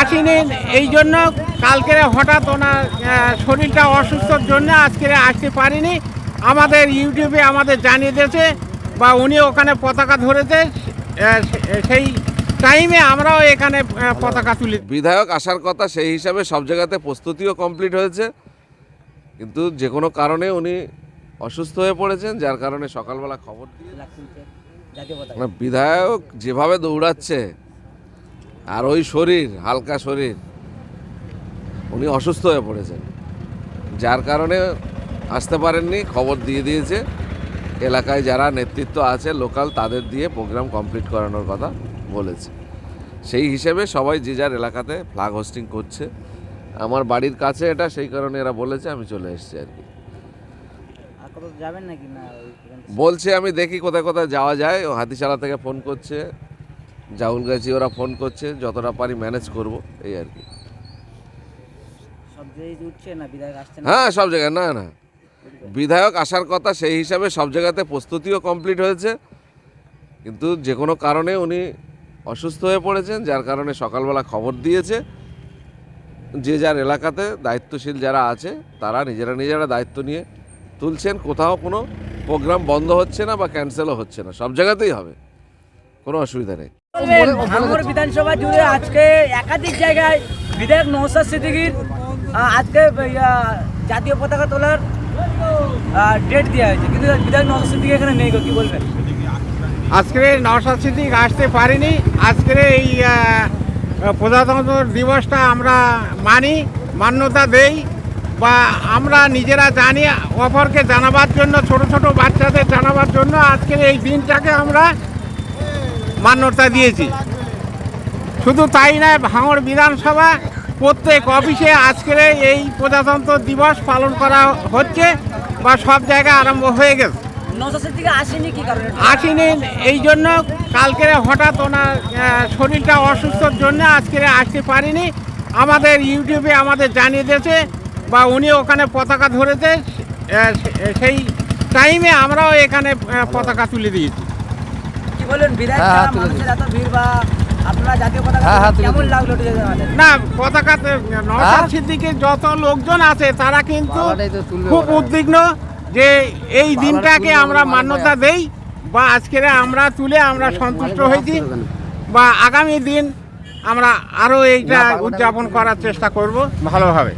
আসেনি। এই জন্য কালকে হঠাৎ ওনার শরীরটা অসুস্থর জন্য আজকে আসতে পারিনি। আমাদের ইউটিউবে আমাদের জানিয়ে দিয়েছে বা উনি ওখানে পতাকা ধরেছে সেই টাইমে আমরাও এখানে পতাকা তুলি বিধায়ক আসার কথা সেই হিসাবে সব জায়গাতে প্রস্তুতিও কমপ্লিট হয়েছে। কিন্তু যে কোনো কারণে উনি অসুস্থ হয়ে পড়েছেন যার কারণে সকালবেলা খবর দিয়ে বিধায়ক যেভাবে দৌড়াচ্ছে আর ওই শরীর হালকা শরীর উনি অসুস্থ হয়ে পড়েছেন। যার কারণে আসতে পারেননি খবর দিয়ে দিয়েছে। এলাকায় যারা নেতৃত্ব আছে লোকাল তাদের দিয়ে প্রোগ্রাম কমপ্লিট করানোর কথা বলেছে। সেই হিসেবে সবাই যে যার এলাকাতে ফ্লাগ হোস্টিং করছে। আমার বাড়ির কাছে এটা সেই কারণে এরা বলেছে আমি চলে এসেছি আর কি। বলছে আমি দেখি কোথায় কোথায় যাওয়া যায়। ও হাতিশালা থেকে ফোন করছে। জাউলগাছি ওরা ফোন করছে যতটা পারি ম্যানেজ করব এই আর কি। হ্যাঁ সব জায়গায় না না। বিধায়ক আসার কথা সেই হিসাবে সব জায়গাতে প্রস্তুতিও কমপ্লিট হয়েছে। কিন্তু যে কোনো কারণে উনি অসুস্থ হয়ে পড়েছেন যার কারণে সকালবেলা খবর দিয়েছে। যে যার এলাকাতে দায়িত্বশীল যারা আছে তারা নিজেরা নিজেরা দায়িত্ব নিয়ে তুলছেন। কোথাও কোনো প্রোগ্রাম বন্ধ হচ্ছে না বা ক্যান্সেলও হচ্ছে না। সব জায়গাতেই হবে। কোনো অসুবিধা নেই। বিধানসভা জুড়ে আজকে একাধিক জায়গায় বিধায়ক নৌসাদ সিদ্দিকির আজকে জাতীয় পতাকা তোলার ডেট দেওয়া হয়েছে। কিন্তু বিধায়ক নৌসাদ সিদ্দিকি এখানে নেই কি বলবেন? আজকে নওশাদ সিদ্দিক আসতে পারিনি। আজকের এই প্রজাতন্ত্র দিবসটা আমরা মানি মান্যতা দেই বা আমরা নিজেরা জানি অপরকে জানাবার জন্য ছোট ছোট বাচ্চাদের জানাবার জন্য আজকের এই দিনটাকে আমরা মান্যতা দিয়েছি। শুধু তাই নয় ভাঙড় বিধানসভা প্রত্যেক অফিসে আজকের এই প্রজাতন্ত্র দিবস পালন করা হচ্ছে বা সব জায়গায় আরম্ভ হয়ে গেছে। আসেনি এই জন্য কালকে হঠাৎ ওনার শরীরটা অসুস্থর জন্য আজকে আসতে পারিনি। আমাদের ইউটিউবে আমাদের জানিয়ে দিয়েছে বা উনি ওখানে পতাকা ধরেছে সেই টাইমে আমরাও এখানে পতাকা তুলে দিয়েছি। কি বলবেন বিধায়ক হ্যাঁ, ছাড়া হ্যাঁ, মানুষের এত ভিড় বা আপনারা জাতীয় পতাকা হ্যাঁ, কেমন লাগল? না পতাকাতে নওশাদ? সিদ্দিকের যত লোকজন আছে তারা কিন্তু খুব উদ্বিগ্ন যে এই দিনটাকে আমরা মান্যতা মান্যতা দেই বা আজকের আমরা তুলে আমরা সন্তুষ্ট হয়েছি বা আগামী দিন আমরা আরও এইটা উদযাপন করার চেষ্টা করব ভালোভাবে।